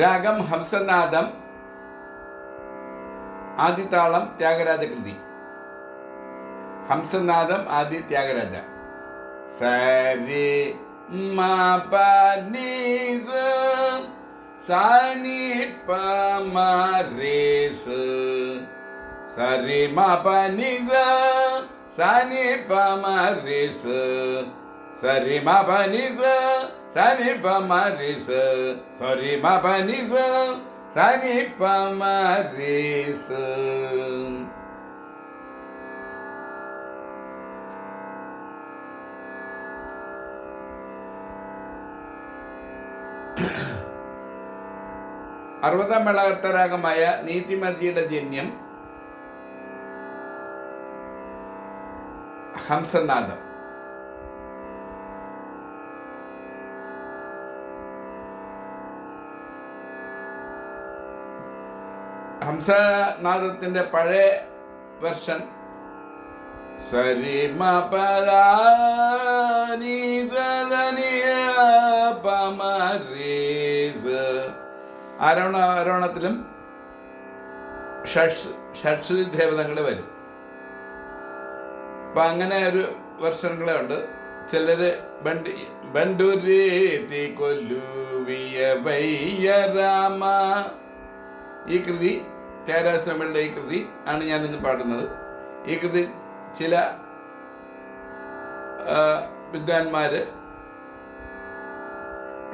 രാഗം ഹംസനാദം ആദിതാളം ത്യാഗരാജ കൃതി ഹംസനാദം ആദി ത്യാഗരാജ സരി മ പ നി സ സ നി പ മ രെ സ സരി മ പ നി സ സ നി പ മ രെ സ സരി മ പ മ രെ സ അറുപതാം മേളകർത്തരാഗമായ നീതിമതിയുടെ ജന്യം ഹംസനാദം ഹംസനാദത്തിന്റെ പഴയ വെർഷൻ സരിമ ആരോണ ആരോണത്തിലും ഷഡ്സ് ഷഡ്സ് വരും. അപ്പൊ അങ്ങനെ ഒരു വെർഷനുകളെ ഉണ്ട്. ചിലര് ബണ്ടി ബണ്ടുരീതി കൊല്ലുവിയ വയ്യ രാമ. ഈ കൃതി ത്യാഗരാജസ്വാമികളുടെ ഈ കൃതി ആണ് ഞാൻ ഇന്ന് പാടുന്നത്. ഈ കൃതി ചില വിദ്വാൻമാര്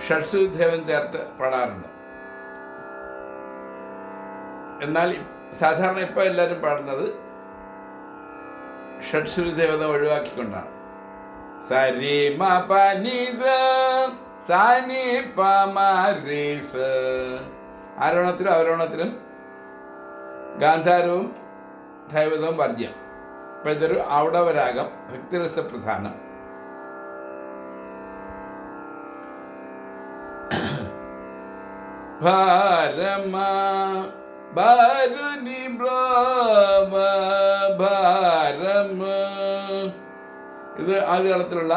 ഷഡ്സുദേവൻ ചേർത്ത് പാടാറുണ്ട്. എന്നാൽ സാധാരണ ഇപ്പോൾ എല്ലാവരും പാടുന്നത് ഷഡ്സുദേവത ഒഴിവാക്കിക്കൊണ്ടാണ്. സരി മ പ നി സ സ പ മ ആരോണത്തിലും അവരോണത്തിലും ഗാന്ധാരവും ദൈവതവും വർജ്യം. അപ്പൊ ഇതൊരു ഔടവരാഗം ഭക്തിരസ പ്രധാനം. ഭാരമ ഭാരുനി ബ്രാമ ഭാരമ. ഇത് ആദ്യകാലത്തിലുള്ള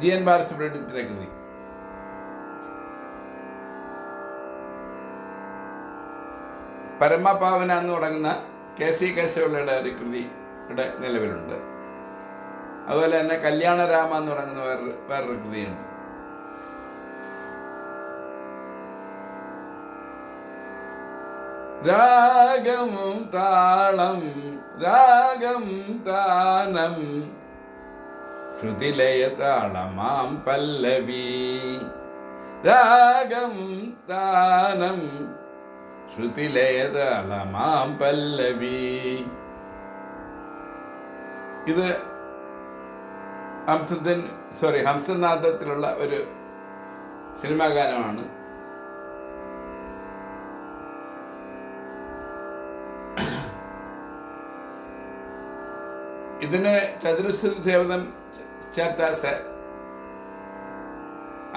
ജി എൻ ബാലസുബ്രഹ്മണ്യത്തിലെ കൃതി പരമപാവന എന്ന് തുടങ്ങുന്ന കെ സി കേശവയുടെ ഒരു കൃതി ഇവിടെ നിലവിലുണ്ട്. അതുപോലെ തന്നെ കല്യാണരാമ എന്ന് തുടങ്ങുന്ന വേറൊരു വേറൊരു കൃതിയുണ്ട്. രാഗം താളം രാഗം താനം ശ്രുതിലയ താളമാം പല്ലവി രാഗം താനം ശ്രുതിലയതാളമാം പല്ലവി. ഇത് ഹംസത്തിൻ സോറി ഹംസനാഥത്തിലുള്ള ഒരു സിനിമാ ഗാനമാണ്. ഇതിന് ചതുരശ്ര ദേവതം ചേർത്ത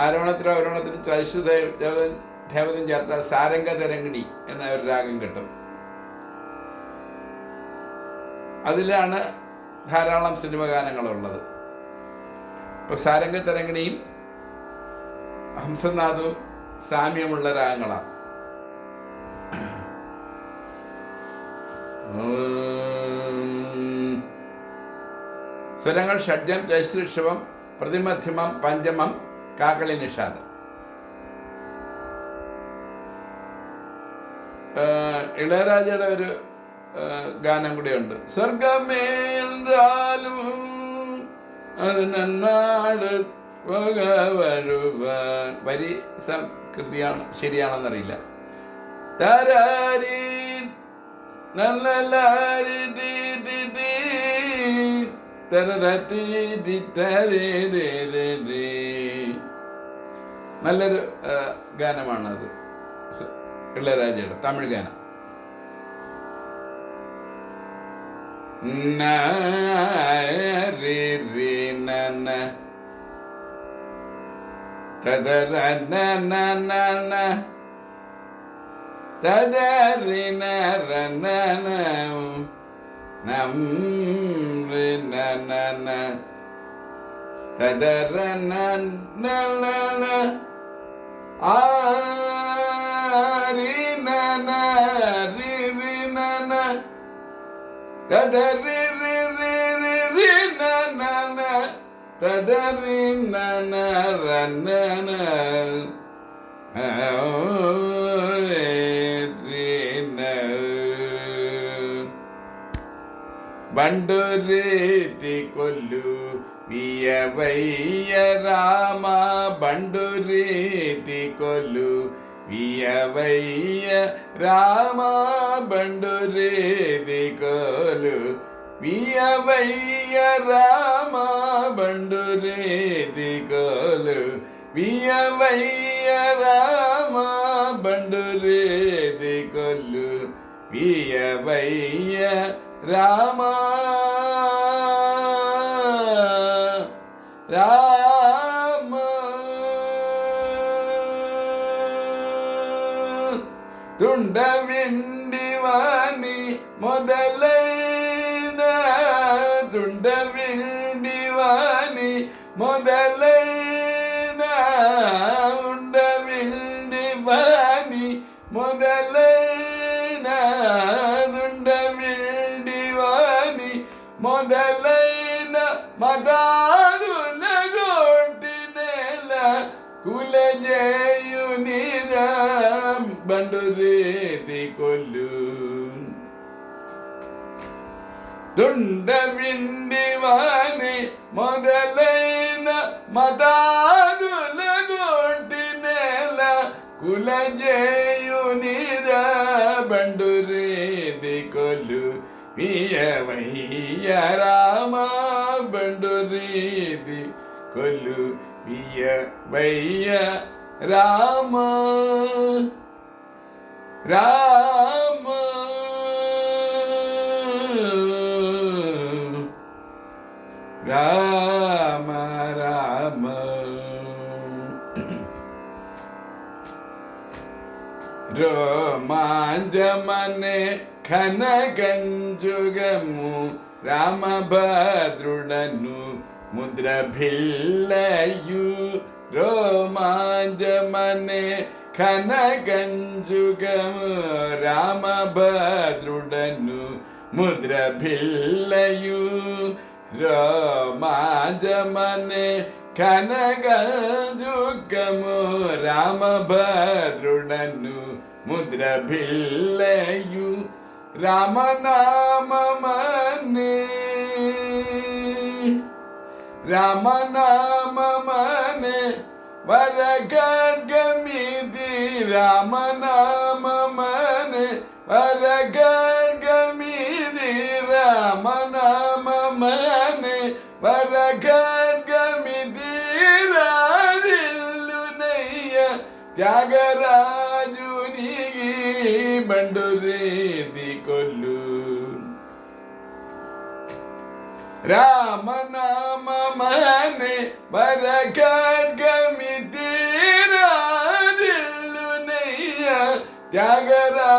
ആരോഹണത്തിലും അവരോഹണത്തിലും ചതുശ്ര ദേവതം ദേവതം ചേർത്ത സാരംഗ തരംഗിണി എന്ന ഒരു രാഗം കിട്ടും. അതിലാണ് ധാരാളം സിനിമ ഗാനങ്ങളുള്ളത്. ഇപ്പൊ സാരംഗ തരംഗിണിയും ഹംസനാഥവും സാമ്യമുള്ള രാഗങ്ങളാണ്. സ്വരങ്ങൾ ഷഡ്ജം ജയശ്രീക്ഷവം പ്രതിമധ്യമം പഞ്ചമം കാക്കളി നിഷാദം. ഇളയരാജയുടെ ഒരു ഗാനം കൂടിയുണ്ട് സ്വർഗമേന്റാലും അത് വരി കൃതിയാണ് ശരിയാണെന്നറിയില്ല. നല്ലൊരു ഗാനമാണത്. ഇളയരാജയുടെ തമിഴ് ഗാനം ന, രി, ri ri na na da da ri ri ri ri ri na na na da da ri na na ra na na బండురేతి Kollu వియవయ్య Rama బండురేతి Kollu వియవయ్య Rama బండు రేది కోలు వియవయ్య రామ బండు రేది కోలు వియవయ్య రామ బండు రేది కొల్లు వియవయ్య రామా വിണ്ടിവാനി മുതലൈന തുണ്ട മിണ്ടിവാനി മുതലൈന ഉണ്ട മിണ്ടിവാനി മുതലൈന തുണ്ട മിണ്ടിവാനി മുതലൈന മതാരുണ കുലജയുനിതം ബണ്ടുരീതി കൊല്ലു తుండవిండివాని మొదలైన మతాదుల నోటి నేల కులజేయునిద బండురేది కొలు పియవయ్య రామ బండురేది కొలు వియ వయ్య రామ రామ రామ రామ రోమాంజమనే ఘనగంజుగము రామభద్రుడను മുദ്രഭില്ലയു രോമാഞ്ചമനെ ഘനകഞ്ചുകമു രാമഭദ്രുടനു മുദ്രഭില്ലയു രോമാഞ്ചമനെ ഘനകഞ്ചുകമു രാമഭദ്രുടനു മുദ്രഭില്ലയു രാമനാമമനേ രാമനാമമനെ വരഗമിതി രാമനാമമനെ വരഗമിതി രാമനാമമനെ വരഗമിതി രാജില്ലുനയ്യ ത്യാഗരാജുനികി ബണ്ടുരീതി കൊല്ലു. രാമനാമ వరగర్గమిది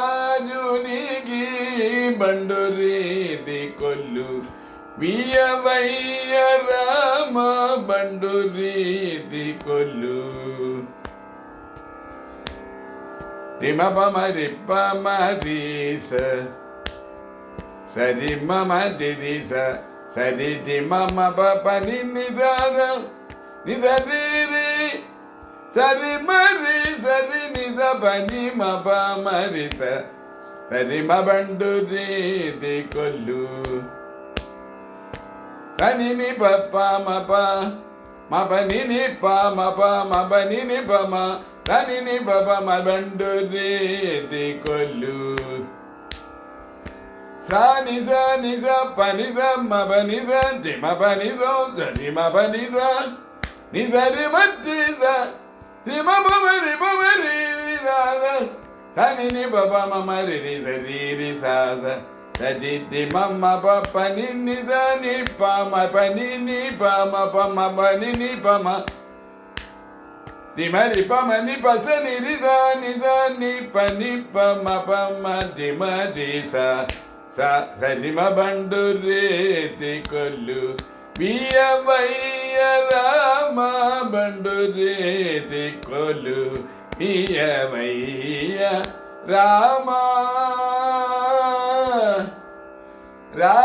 త్యాగరాజునికి బండురీది కొల్లు వియవయ్య రామ బండురీది కొల్లు రిమ పమ మరీస సరి మమ దిరిస సరి డి మమ పని నిదాన నిదరి సరి మరి సరి నిజ పని మప మరిస సరి మ బండు రీది కొల్లు సని ని పప్ప మప మప ని ని ప మప మప ని ని ప మ సని ని పప మ బండు రీది కొల్లు సా ని స ని స ప ని స మ ప ని స టి మ ప ని స స ని మ ప ని స ని స రి మ టి స రి మ ప మ రి ప మ రి రి స స స ని ని ప ప మ మ రి రి స రి రి స స స టి టి మ మ ప ప ని ని స ని ప మ ప ని ని ప మ ప మ ప ని ని ప మ ని మ రి ప మ ని ప పియవయ్య రామ బండు రేతి కొలు పియవయ్య రామ. రా